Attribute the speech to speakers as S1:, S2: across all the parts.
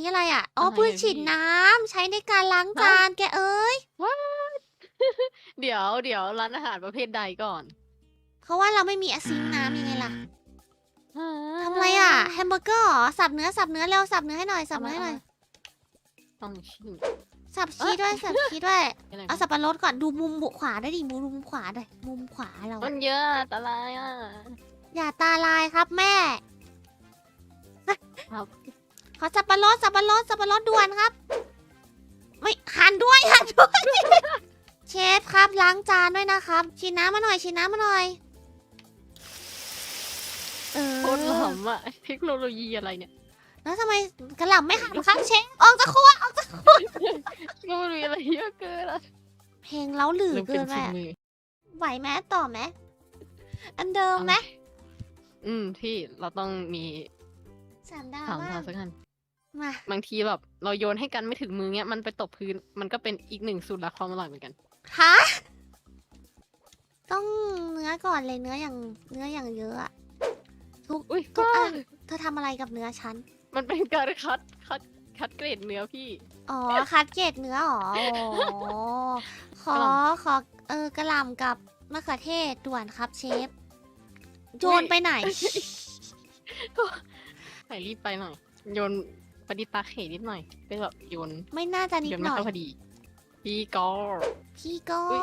S1: นี้อะไรอะ อ๋อ
S2: อะไร
S1: ปืน
S2: อะ
S1: ฉีด
S2: พี่
S1: น้ำใช้ในการล้างจานแกเอ้ย
S2: เดี๋ยวเดี๋ยวร้านอาหารประเภทใดก่อน
S1: เพราะว่าเราไม่มีอาซิงค์น้ำยังไงล่ะทำอะไรอะแฮมเบอร์เกอร์เหรอสับเนื้อสับเนื้อเร็วสับเนื้อให้หน่อยสับเนื้อให้หน่อย
S2: ต้องชิม
S1: สับชีสด้วยสับชีสด้วย
S2: อะไร
S1: เอาสับปะรดก่อนดูมุมบุขวาได้ดิมุมมุมขวาได้มุมขวาเรา
S2: มั
S1: อะ
S2: นเยอะอันตรายอะ
S1: อย่าตาลายครับแม่
S2: ครับ
S1: ขอสับปะรดสับปะรดสับปะรดด่วนครับ ไม่หันด้วยหันด้วย เชฟครับล้างจานด้วยนะครับฉีดน้ำมาหน่อยฉีดน้ำมาหน่อยเออ
S2: โคตรหลอมอะเทคโนโลยีอะไรเนี่ย
S1: แล้วทำไมกระหล่ำไม่หันครับเชฟออกจากครัวออกจากครัว
S2: ก็มันมีอะไรเยอะเกินอะ
S1: เพลงเล้าหลือ
S2: เริ่ม
S1: เกิ
S2: เป็น
S1: นไป
S2: ชิ้น
S1: อะ
S2: มือ
S1: ไหวไหมต่อไหมอันเดิมไหม
S2: อืมพี่เราต้องมี
S1: สามดาว
S2: ถาม
S1: บ้า
S2: ทางสักคัน
S1: มา
S2: บางทีแบบเราโยนให้กันไม่ถึงมือเงี้ยมันไปตกพื้น มันก็เป็นอีกหนึ่งสูตรลับความอร่อยเหมือนกัน
S1: ฮะต้องเนื้อก่อนเลยเนื้ออย่างเนื้ออย่างเยอะอะทุก
S2: อุ้ย
S1: ทุ
S2: ก็
S1: กอันเธอทำอะไรกับเนื้อฉัน
S2: มันเป็นการคัดคัดคัดเกรดเนื้อพี่
S1: อ๋อคัดเกรดเนื้ออ๋อโอ้ขอกะ
S2: หล่
S1: ขอเออกระหล่ำกับมะเขือเทศด่วนครับเชฟโยนไปไหน
S2: ใส่รีบไปหน่อยโยน ปฏิตาเขนิดหน่อยเป็นแบบโยน
S1: ไม่น่าจะนิ
S2: โย
S1: ด
S2: น
S1: ห
S2: ไม่
S1: น่อย
S2: เข้าพอดี พี่ก็
S1: พี่ก็
S2: อุ๊ย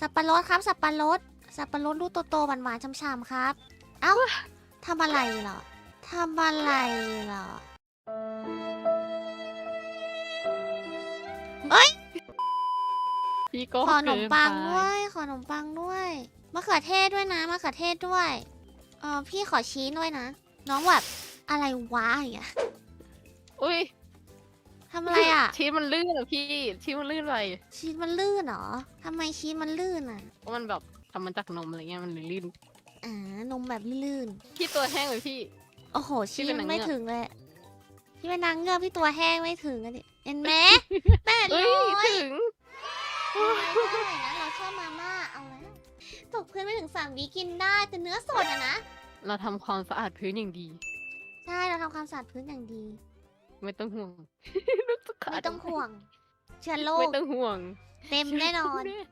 S1: สับปะรดครับ สับปะรด สับปะรดลูกโตๆหวานๆช่ำๆครับ เอ้าทำอะไรเหรอทำอะไรเหรอ
S2: พี่ก็
S1: ขอขนมปัง
S2: เกินไป
S1: ด้วย ขอขนมปังด้วยมะเขือเทศด้วยนะมะเขือเทศด้วยเออพี่ขอชีสด้วยนะ น้องแบบอะไรวะอย่างเงี้ย
S2: อุ้ย
S1: ทำอะไรอะ
S2: ชีสมันลื่นอะพี่ ชีสมันลื่นไป
S1: ชีสมันลื่นเหรอทำไมชีสมันลื่นอะ
S2: เพราะมันแบบทำมาจากนมอะไรเงี้ยมันเลยลื่น
S1: อ่านมแบบลื่น
S2: พี่ตัวแห้งเลยพี่
S1: ๆโอ้โห ชีส
S2: พี่เป็นนาง
S1: ไม่
S2: เงือก
S1: ถึงเลยพี่เป็นนางเงือกพี่ตัวแห้งไม่ถึงอะดิเห็นไหมแม่
S2: เอ้
S1: เลย
S2: ยถึง
S1: ไม่ได้นะเราชอบมาม่าเอาแล้วตกพื้นไม่ถึงสามวิกินได้แต่เนื้อสดอะนะ
S2: เราทำความสะอาดพื้นอย่างดี
S1: ใช่เราทำความสะอาดพื้นอย่างดี
S2: ไม่ต้องห่วง
S1: ไม่ต้องห่วง เชื้อโร
S2: ไม่
S1: ค
S2: ต้องห่วง
S1: เต็มแน่นอน
S2: ช่วยด้วย